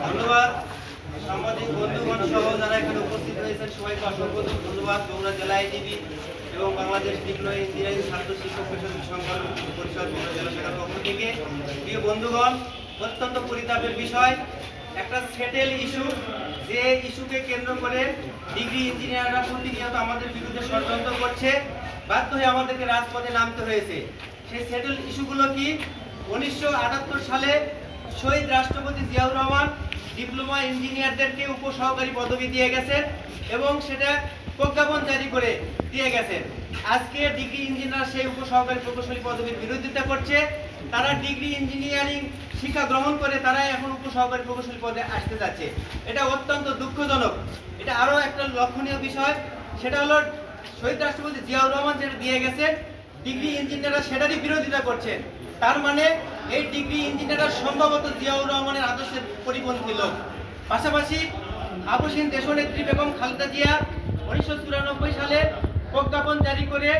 ধন্যবাদ। এবং পক্ষ থেকে। প্রিয় বন্ধুগণ, অত্যন্ত পরিতাপের বিষয়, একটা সেটেল ইস্যু যে ইস্যুকে কেন্দ্র করে ডিগ্রি ইঞ্জিনিয়াররা প্রতিনিয়ত আমাদের বিরুদ্ধে ষড়যন্ত্র করছে। বাধ্য হয়ে আমাদেরকে রাজপথে নামতে হয়েছে। সেই সেটেল ইস্যুগুলো কি? উনিশশো আটাত্তর সালে শহীদ রাষ্ট্রপতি জিয়াউর রহমান ডিপ্লোমা ইঞ্জিনিয়ারদেরকে উপসহকারী পদবি দিয়ে গেছেন এবং সেটা প্রজ্ঞাপন জারি করে দিয়ে গেছেন আজকে ডিগ্রি ইঞ্জিনিয়ার সেই উপসহকারী প্রকৌশলী পদবীর বিরোধিতা করছে। তারা ডিগ্রি ইঞ্জিনিয়ারিং শিক্ষা গ্রহণ করে তারাই এখন উপসহকারী প্রকৌশলী পদে আসতে যাচ্ছে। এটা অত্যন্ত দুঃখজনক। এটা আরও একটা লক্ষণীয় বিষয়। সেটা হলো শহীদ রাষ্ট্রপতি জিয়াউর রহমান যেটা দিয়ে গেছেন, ডিগ্রি ইঞ্জিনিয়াররা সেটারই বিরোধিতা করছেন। তার মানে এই ডিগ্রি ইঞ্জিনিয়াররা সম্ভবত জিয়াউর রহমানের আদর্শের পরিপন্থী লোক। পাশাপাশি আপসীন দেশনেত্রী বেগম খালেদা জিয়া উনিশশো চুরানব্বই সালে প্রজ্ঞাপন জারি করে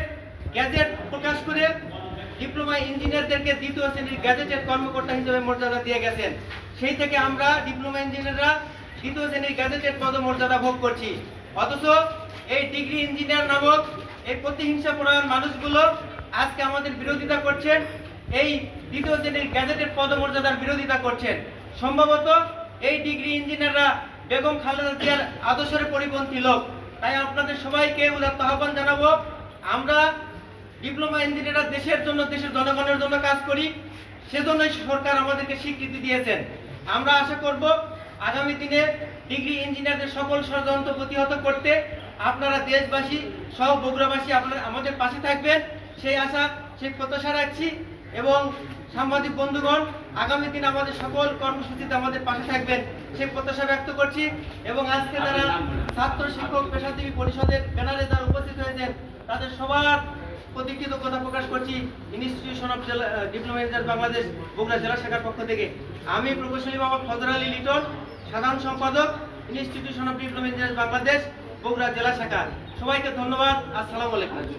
গ্যাজেট প্রকাশ করে ডিপ্লোমা ইঞ্জিনিয়ারদেরকে দ্বিতীয় শ্রেণির গ্যাজেটের কর্মকর্তা হিসেবে মর্যাদা দিয়ে গেছেন। সেই থেকে আমরা ডিপ্লোমা ইঞ্জিনিয়াররা দ্বিতীয় শ্রেণির গ্যাজেটের পদমর্যাদা ভোগ করছি। অথচ এই ডিগ্রি ইঞ্জিনিয়ার নামক এই প্রতিহিংসা পরায়ণ মানুষগুলো আজকে আমাদের বিরোধিতা করছেন। এই দ্বিতীয় শ্রেণির গ্যাজেটের পদমর্যাদার বিরোধিতা করছেন। সম্ভবত এই ডিগ্রি ইঞ্জিনিয়াররা বেগম খালেদা জিয়ার আদর্শের পরিপন্থী লোক। তাই আপনাদের সবাইকে উদাত্ত আহ্বান জানাব, আমরা ডিপ্লোমা ইঞ্জিনিয়াররা দেশের জন্য, দেশের জনগণের জন্য কাজ করি, সেজন্যই সরকার আমাদেরকে স্বীকৃতি দিয়েছেন। আমরা আশা করব, আগামী দিনে ডিগ্রি ইঞ্জিনিয়ারদের সকল ষড়যন্ত্র প্রতিহত করতে আপনারা দেশবাসী সহ বগুড়াবাসী আপনারা আমাদের পাশে থাকবেন। সেই আশা সেই প্রত্যাশা রাখছি এবং সাংবাদিক বন্ধুগণ আগামী দিন আমাদের সকল কর্মসূচিতে আমাদের পাশে থাকবেন। সেই প্রত্যাশা ব্যক্ত করছি এবং আজকে তারা ছাত্র শিক্ষক পেশাজীবী পরিষদের ব্যানারে যারা উপস্থিত হয়েছেন তাদের সবার প্রতি কৃতজ্ঞতা প্রকাশ করছি institution of diploma engineer Bangladesh Bogura জেলা শাখার পক্ষ থেকে। আমি প্রকৌশলী বাবা ফজর আলী লিটন সাধারণ সম্পাদক institution of diploma engineer Bangladesh. Bogura জেলা শাখা সবাইকে ধন্যবাদ। আসসালামু আলাইকুম।